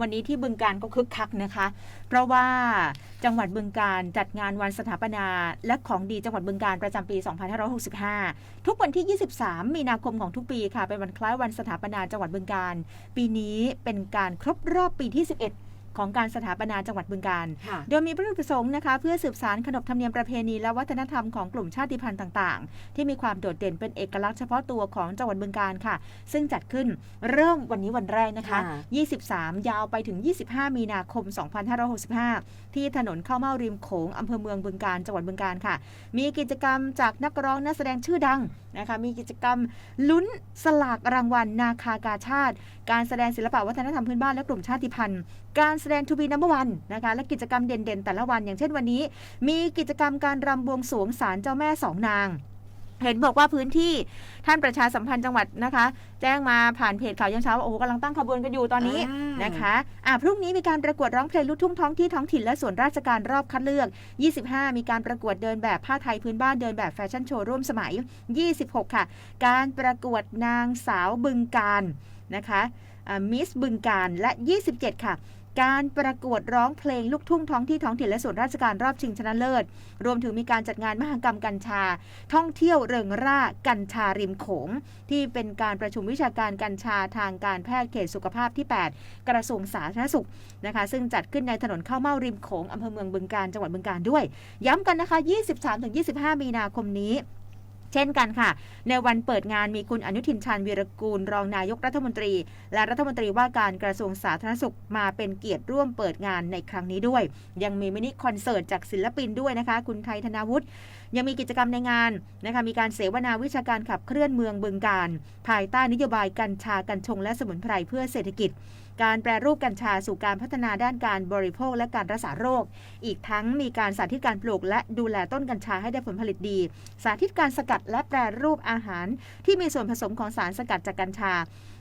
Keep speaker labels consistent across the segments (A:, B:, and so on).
A: วันนี้ที่บึงการก็คึกคักนะคะ เพราะว่าจังหวัดบึงการจัดงานวันสถาปนา และของดีจังหวัดบึงการประจำปี 2565 ทุกวันที่ 23 มีนาคมของทุกปีค่ะ เป็นวันคล้ายวันสถาปนาจังหวัดบึงการ ปีนี้เป็นการครบรอบปีที่ 11 ของการสถาปนาจังหวัดบึงการ
B: ค่ะ
A: โดยมีพระราชประสงค์นะคะเพื่อสืบสารขนบธรรมเนียมประเพณีและวัฒนธรรมของกลุ่มชาติพันธุ์ต่าง ๆ ที่มีความโดดเด่นเป็นเอกลักษณ์เฉพาะตัวของจังหวัดบึงการค่ะ ซึ่งจัดขึ้นเริ่มวันนี้วันแรกนะคะ
B: ค่ะ
A: 23 ยาวไปถึง 25 มีนาคม 2565 ที่ถนนข้าวเม่าริมโขงอำเภอเมืองบึงการจังหวัดบึงการค่ะ มีกิจกรรมจากนักร้องนักแสดงชื่อดังนะคะมีกิจกรรมลุ้นสลากรางวัลนาคากาชาติ การแสดงศิลปะวัฒนธรรมพื้นบ้านและกลุ่มชาติพันธุ์ การแสดงทูบีนัมเบอร์วันนะคะและกิจกรรมเด่นๆ แต่ละวันอย่างเช่นวันนี้ มีกิจกรรมการรำบวงสรวงศาลเจ้าแม่สองนางเห็นบอกว่าพื้นที่ท่านประชาสัมพันธ์จังหวัดนะคะ แจ้งมาผ่านเพจข่าวยังเช้าว่าโอ้โหกำลังตั้งขบวนกันอยู่ตอนนี้
B: อ่าน
A: นะคะอะพรุ่งนี้มีการประกวดร้องเพลงลูกทุ่งท้องที่ท้องถิ่นและส่วนราชการรอบคัดเลือก 25 มีการประกวดเดินแบบผ้าไทยพื้นบ้านเดินแบบแฟชั่นโชว์ร่วมสมัย 26 ค่ะ การประกวดนางสาวบึงการนะคะมิสบึงการและ 27 ค่ะ การประกวดร้องเพลงลูกทุ่งท้องที่ท้องถิ่นและส่วนราชการรอบชิงชนะเลิศ รวมถึงมีการจัดงานมหกรรมกัญชา ท่องเที่ยวเริงร่ากัญชาริมโขง ที่เป็นการประชุมวิชาการกัญชาทางการแพทย์เขตสุขภาพที่ 8 กระทรวงสาธารณสุขนะคะ ซึ่งจัดขึ้นในถนนข้าวเม่าริมโขงอำเภอเมืองบึงการจังหวัดบึงการด้วย ย้ำกันนะคะ 23-25 มีนาคมนี้ เช่นกันค่ะ ในวันเปิดงานมีคุณอนุทินชาญวีรกูล รองนายกรัฐมนตรี และรัฐมนตรีว่าการกระทรวงสาธารณสุขมาเป็นเกียรติร่วมเปิดงานในครั้งนี้ด้วย ยังมีมินิคอนเสิร์ตจากศิลปินด้วยนะคะ คุณไทยธนาวุฒิยังมีกิจกรรมในงานนะคะมีการเสวนาวิชาการขับเคลื่อนเมืองบึงการ ภายใต้นโยบายกัญชากัญชงและสมุนไพรเพื่อเศรษฐกิจการแปรรูปกัญชาสู่การพัฒนาด้านการบริโภคและการรักษาโรค อีกทั้งมีการสาธิตการปลูกและดูแลต้นกัญชาให้ได้ผลผลิตดี สาธิตการสกัดและแปรรูปอาหาร ที่มีส่วนผสมของสารสกัดจากกัญชา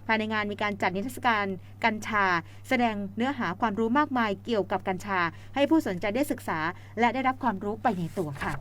A: ภายในงานมีการจัดนิทรรศการกัญชา แสดงเนื้อหาความรู้มากมายเกี่ยวกับกัญชา ให้ผู้สนใจได้ศึกษา และได้รับความรู้ไปในตัวค่ะ